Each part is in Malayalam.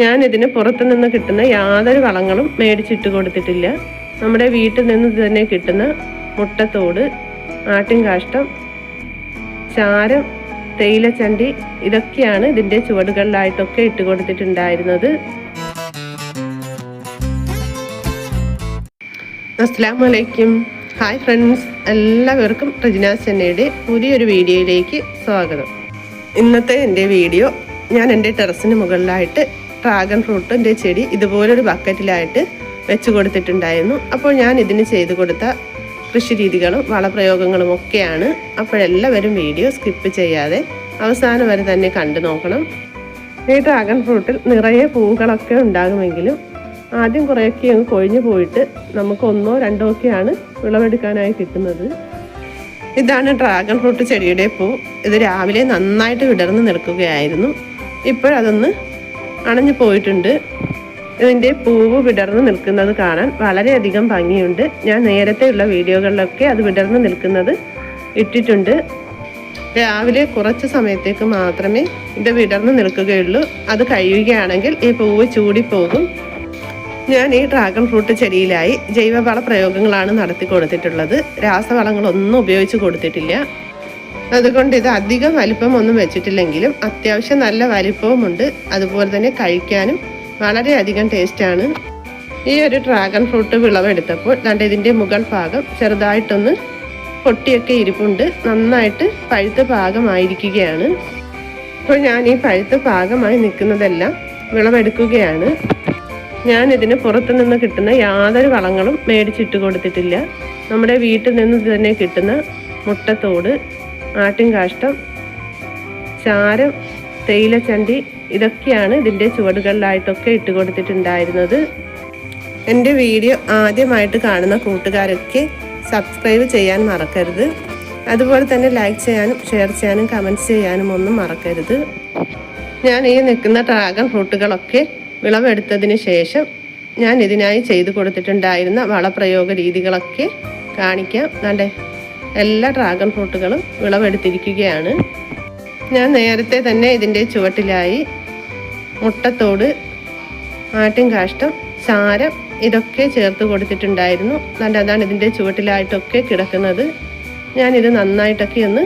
ഞാൻ ഇതിന് പുറത്തു നിന്ന് കിട്ടുന്ന യാതൊരു വളങ്ങളും മേടിച്ചിട്ട് കൊടുത്തിട്ടില്ല. നമ്മുടെ വീട്ടിൽ നിന്ന് തന്നെ കിട്ടുന്ന മുട്ടത്തോട് ആട്ടിൻ കാഷ്ടം ചാരം തേയിലച്ചണ്ടി ഇതൊക്കെയാണ് ഇതിന്റെ ചുവടുകളിലായിട്ടൊക്കെ ഇട്ട് കൊടുത്തിട്ടുണ്ടായിരുന്നത്. അസ്സാം വലൈക്കും ഹായ് ഫ്രണ്ട്സ്. എല്ലാവർക്കും റജന ചെന്നൈയുടെ പുതിയൊരു വീഡിയോയിലേക്ക് സ്വാഗതം. ഇന്നത്തെ എന്റെ വീഡിയോ ഞാൻ എന്റെ ടെറസിന് മുകളിലായിട്ട് ഡ്രാഗൺ ഫ്രൂട്ടിന്റെ ചെടി ഇതുപോലൊരു ബക്കറ്റിലായിട്ട് വെച്ച് കൊടുത്തിട്ടുണ്ടായിരുന്നു. അപ്പോൾ ഞാൻ ഇതിന് ചെയ്തു കൊടുത്ത കൃഷി രീതികളും വളപ്രയോഗങ്ങളും ഒക്കെയാണ് അപ്പോഴെല്ലാവരും വീഡിയോ സ്കിപ്പ് ചെയ്യാതെ അവസാനം വരെ തന്നെ കണ്ടു നോക്കണം. ഈ ഡ്രാഗൺ ഫ്രൂട്ടിൽ നിറയെ പൂക്കളൊക്കെ ഉണ്ടാകുമെങ്കിലും ആദ്യം കുറേയൊക്കെ അങ്ങ് കൊഴിഞ്ഞു പോയിട്ട് നമുക്ക് ഒന്നോ രണ്ടോ ഒക്കെയാണ് വിളവെടുക്കാനായി കിട്ടുന്നത്. ഇതാണ് ഡ്രാഗൺ ഫ്രൂട്ട് ചെടിയുടെ പൂ. ഇത് രാവിലെ നന്നായിട്ട് വിടർന്ന് നിൽക്കുകയായിരുന്നു. ഇപ്പോഴതൊന്ന് അണഞ്ഞു പോയിട്ടുണ്ട്. ഇതിന്റെ പൂവ് വിടർന്ന് നിൽക്കുന്നത് കാണാൻ വളരെയധികം ഭംഗിയുണ്ട്. ഞാൻ നേരത്തെയുള്ള വീഡിയോകളിലൊക്കെ അത് വിടർന്ന് നിൽക്കുന്നത് ഇട്ടിട്ടുണ്ട്. രാവിലെ കുറച്ച് സമയത്തേക്ക് മാത്രമേ ഇത് വിടർന്ന് നിൽക്കുകയുള്ളൂ. അത് കഴിയുകയാണെങ്കിൽ ഈ പൂവ് ചൂടിപ്പോകും. ഞാൻ ഈ ഡ്രാഗൺ ഫ്രൂട്ട് ചെടിയിലായി ജൈവവള പ്രയോഗങ്ങളാണ് നടത്തി കൊടുത്തിട്ടുള്ളത്. രാസവളങ്ങളൊന്നും ഉപയോഗിച്ച് കൊടുത്തിട്ടില്ല. അതുകൊണ്ട് ഇത് അധികം വലിപ്പമൊന്നും വെച്ചിട്ടില്ലെങ്കിലും അത്യാവശ്യം നല്ല വലിപ്പവുമുണ്ട് അതുപോലെ തന്നെ കഴിക്കാനും വളരെയധികം ടേസ്റ്റാണ് ഈ ഒരു ഡ്രാഗൺ ഫ്രൂട്ട് വിളവെടുത്തപ്പോൾ കണ്ട ഇതിന്റെ മുകൾ ഭാഗം ചെറുതായിട്ടൊന്ന് പൊട്ടിയൊക്കെ ഇരിപ്പുണ്ട്. നന്നായിട്ട് പഴുത്ത പാകമായിരിക്കുകയാണ്. ഇപ്പോൾ ഞാൻ ഈ പഴുത്ത പാകമായി നിൽക്കുന്നതെല്ലാം വിളവെടുക്കുകയാണ്. ഞാൻ ഇതിന് പുറത്തു നിന്ന് കിട്ടുന്ന യാതൊരു വളങ്ങളും മേടിച്ചിട്ട് കൊടുത്തിട്ടില്ല. നമ്മുടെ വീട്ടിൽ നിന്ന് തന്നെ കിട്ടുന്ന മുട്ടത്തോട് ആട്ടിൻ കാഷ്ടം ചാരം തേയിലച്ചണ്ടി ഇതൊക്കെയാണ് ഇതിന്റെ ചുവടുകളിലായിട്ടൊക്കെ ഇട്ട് കൊടുത്തിട്ടുണ്ടായിരുന്നത്. എന്റെ വീഡിയോ ആദ്യമായിട്ട് കാണുന്ന കൂട്ടുകാരൊക്കെ സബ്സ്ക്രൈബ് ചെയ്യാൻ മറക്കരുത്. അതുപോലെ തന്നെ ലൈക്ക് ചെയ്യാനും ഷെയർ ചെയ്യാനും കമന്റ്സ് ചെയ്യാനും ഒന്നും മറക്കരുത്. ഞാൻ ഈ നിൽക്കുന്ന ഡ്രാഗൺ ഫ്രൂട്ടുകളൊക്കെ വിളവെടുത്തതിന് ശേഷം ഞാൻ ഇതിനായി ചെയ്തു കൊടുത്തിട്ടുണ്ടായിരുന്ന വളപ്രയോഗ രീതികളൊക്കെ കാണിക്കാം. കണ്ടേ? എല്ലാ ഡ്രാഗൺ ഫ്രൂട്ടുകളും വിളവെടുത്തിരിക്കുകയാണ്. ഞാൻ നേരത്തെ തന്നെ ഇതിന്റെ ചുവട്ടിലായി മുട്ടത്തോട് ആട്ടിൻ കാഷ്ടം ചാരം ഇതൊക്കെ ചേർത്ത് കൊടുത്തിട്ടുണ്ടായിരുന്നു. നല്ല അതാണ് ഇതിന്റെ ചുവട്ടിലായിട്ടൊക്കെ കിടക്കുന്നത്. ഞാനിത് നന്നായിട്ടൊക്കെ ഒന്ന്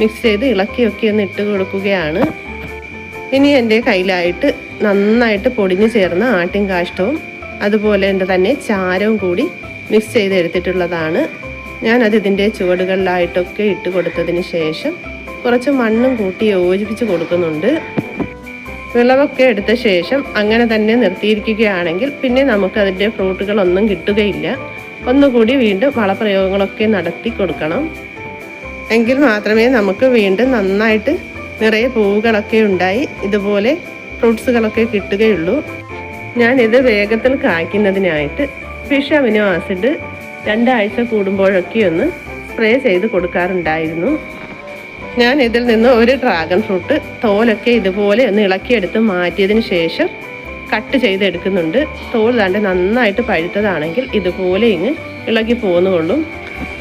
മിക്സ് ചെയ്ത് ഇളക്കിയൊക്കെ ഒന്ന് ഇട്ട് കൊടുക്കുകയാണ്. ഇനി എന്റെ കയ്യിലായിട്ട് നന്നായിട്ട് പൊടിഞ്ഞു ചേർന്ന ആട്ടിൻ കാഷ്ടവും അതുപോലെ എന്റെ തന്നെ ചാരവും കൂടി മിക്സ് ചെയ്ത് എടുത്തിട്ടുള്ളതാണ് ഞാനത് ഇതിന്റെ ചുവടുകളിലായിട്ടൊക്കെ ഇട്ട് കൊടുത്തതിന് ശേഷം കുറച്ച് മണ്ണും കൂട്ടി യോജിപ്പിച്ച് കൊടുക്കുന്നുണ്ട്. വിളവൊക്കെ എടുത്ത ശേഷം അങ്ങനെ തന്നെ നിർത്തിയിരിക്കുകയാണെങ്കിൽ പിന്നെ നമുക്ക് അതിന്റെ ഫ്രൂട്ടുകളൊന്നും കിട്ടുകയില്ല. ഒന്നുകൂടി വീണ്ടും വളപ്രയോഗങ്ങളൊക്കെ നടത്തി കൊടുക്കണം. എങ്കിൽ മാത്രമേ നമുക്ക് വീണ്ടും നന്നായിട്ട് നിറയെ പൂവുകളൊക്കെ ഉണ്ടായി ഇതുപോലെ ഫ്രൂട്ട്സുകളൊക്കെ കിട്ടുകയുള്ളൂ. ഞാനിത് വേഗത്തിൽ കായ്ക്കുന്നതിനായിട്ട് ഫിഷ് അമിനോ ആസിഡ് രണ്ടാഴ്ച കൂടുമ്പോഴൊക്കെ ഒന്ന് സ്പ്രേ ചെയ്ത് കൊടുക്കാറുണ്ടായിരുന്നു. ഞാൻ ഇതിൽ നിന്ന് ഒരു ഡ്രാഗൺ ഫ്രൂട്ട് തോലൊക്കെ ഇതുപോലെ ഒന്ന് ഇളക്കിയെടുത്ത് മാറ്റിയതിന് ശേഷം കട്ട് ചെയ്തെടുക്കുന്നുണ്ട്. തോൽ താണ്ട് നന്നായിട്ട് പഴുത്തതാണെങ്കിൽ ഇതുപോലെ ഇങ്ങ് ഇളകി പോകുന്നുകൊള്ളും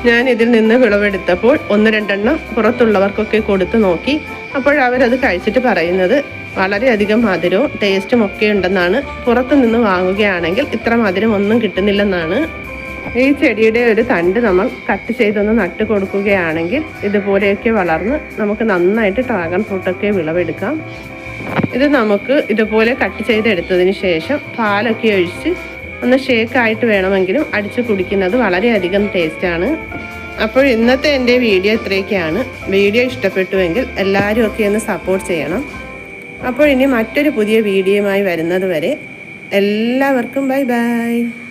ഞാൻ ഇതിൽ നിന്ന് വിളവെടുത്തപ്പോൾ ഒന്ന് രണ്ടെണ്ണം പുറത്തുള്ളവർക്കൊക്കെ കൊടുത്തു നോക്കി. അപ്പോഴവരത് കഴിച്ചിട്ട് പറയുന്നത് വളരെയധികം മധുരവും ടേസ്റ്റും ഒക്കെ ഉണ്ടെന്നാണ്. പുറത്തു നിന്ന് വാങ്ങുകയാണെങ്കിൽ ഇത്ര മധുരം ഒന്നും കിട്ടുന്നില്ലെന്നാണ്. ഈ ചെടിയുടെ ഒരു തണ്ട് നമ്മൾ കട്ട് ചെയ്തൊന്ന് നട്ട് കൊടുക്കുകയാണെങ്കിൽ ഇതുപോലെയൊക്കെ വളർന്ന് നമുക്ക് നന്നായിട്ട് ഡ്രാഗൺ ഫ്രൂട്ടൊക്കെ വിളവെടുക്കാം. ഇത് നമുക്ക് ഇതുപോലെ കട്ട് ചെയ്തെടുത്തതിന് ശേഷം പാലൊക്കെ ഒഴിച്ച് ഒന്ന് ഷേക്കായിട്ട് വേണമെങ്കിലും അടിച്ച് കുടിക്കുന്നത് വളരെയധികം ടേസ്റ്റാണ് അപ്പോൾ ഇന്നത്തെ എന്റെ വീഡിയോ ഇത്രയൊക്കെയാണ്. വീഡിയോ ഇഷ്ടപ്പെട്ടുവെങ്കിൽ എല്ലാവരും ഒക്കെ ഒന്ന് സപ്പോർട്ട് ചെയ്യണം. അപ്പോൾ ഇനി മറ്റൊരു പുതിയ വീഡിയോയുമായി വരുന്നത് വരെ എല്ലാവർക്കും ബൈ ബൈ